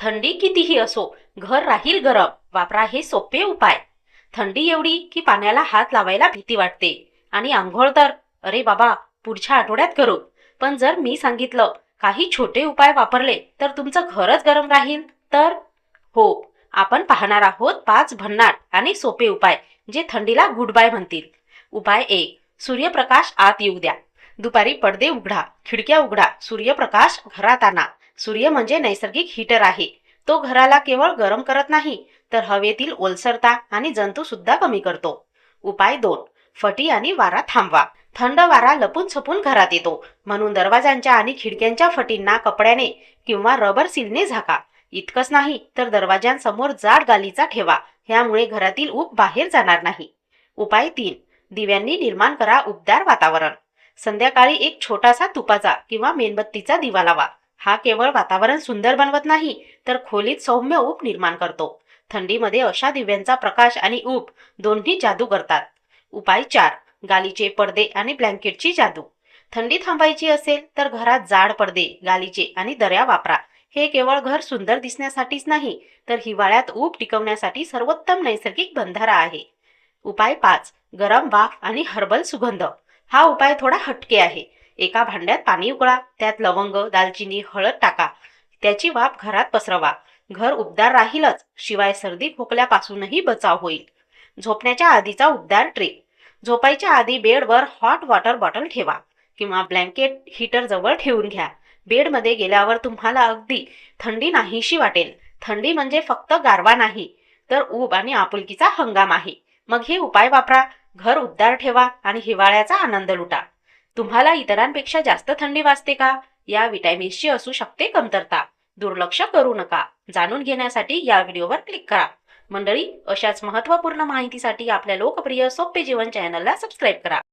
थंडी कितीही असो घर राहील गरम. वापरा हे सोपे उपाय. थंडी एवढी की पाण्याला हात लावायला भीती वाटते. आणि आंघोळ तर अरे बाबा पुढच्या आठवड्यात करू. पण जर मी सांगितलं काही छोटे उपाय वापरले तर तुमचं घरच गरम राहील. तर? हो आपण पाहणार आहोत पाच भन्नाट आणि सोपे उपाय जे थंडीला गुड बाय म्हणतील. उपाय एक सूर्यप्रकाश आत येऊ द्या. दुपारी पडदे उघडा खिडक्या उघडा सूर्यप्रकाश घरात आणा. सूर्य म्हणजे नैसर्गिक हीटर आहे. तो घराला केवळ गरम करत नाही तर हवेतील ओलसरता आणि जंतू सुद्धा कमी करतो. उपाय दोन फटी आणि वारा थांबवा. थंड वारा लपून छपून घरात येतो. म्हणून दरवाजांच्या आणि खिडक्यांच्या फटींना कपड्याने किंवा रबर सीलने झाका. इतकंच नाही तर दरवाजांसमोर जाड गालीचा ठेवा. ह्यामुळे घरातील ऊब बाहेर जाणार नाही. उपाय तीन दिव्यांनी निर्माण करा उबदार वातावरण. संध्याकाळी एक छोटासा तुपाचा किंवा मेणबत्तीचा दिवा लावा. हा केवळ वातावरण सुंदर बनवत नाही तर खोलीत सौम्य ऊब निर्माण करतो. थंडीमध्ये अशा दिव्यांचा प्रकाश आणि ऊब दोन्ही जादू करतात. उपाय चार गालीचे पडदे आणि ब्लँकेटची जादू. थंडी थांबायची असेल तर घरात जाड पडदे गालीचे आणि दर्या वापरा. हे केवळ घर सुंदर दिसण्यासाठीच नाही तर हिवाळ्यात ऊब टिकवण्यासाठी सर्वोत्तम नैसर्गिक बंधारा आहे. उपाय पाच गरम वाफ आणि हर्बल सुगंध. हा उपाय थोडा हटके आहे. एका भांड्यात पाणी उकळा त्यात लवंग दालचिनी हळद टाका. त्याची वाफ घरात पसरवा. घर उबदार राहीलच शिवाय सर्दी खोकल्यापासूनही बचाव होईल. झोपण्याच्या आधीचा उबदार ट्रे. झोपायच्या आधी बेडवर हॉट वॉटर बॉटल ठेवा किंवा ब्लँकेट हीटर जवळ ठेवून घ्या. बेडमध्ये गेल्यावर तुम्हाला अगदी थंडी नाहीशी वाटेल. थंडी म्हणजे फक्त गारवा नाही तर ऊब आणि आपुलकीचा हंगाम आहे. मग हे उपाय वापरा. घर उबदार ठेवा आणि हिवाळ्याचा आनंद लुटा. तुम्हाला इतरांपेक्षा जास्त थंडी वाजते का? या विटॅमिन्सची असू शकते कमतरता. दुर्लक्ष करू नका. जाणून घेण्यासाठी या व्हिडिओवर क्लिक करा. मंडळी अशाच महत्त्वपूर्ण माहितीसाठी आपल्या लोकप्रिय सोपे जीवन चॅनलला सबस्क्राईब करा.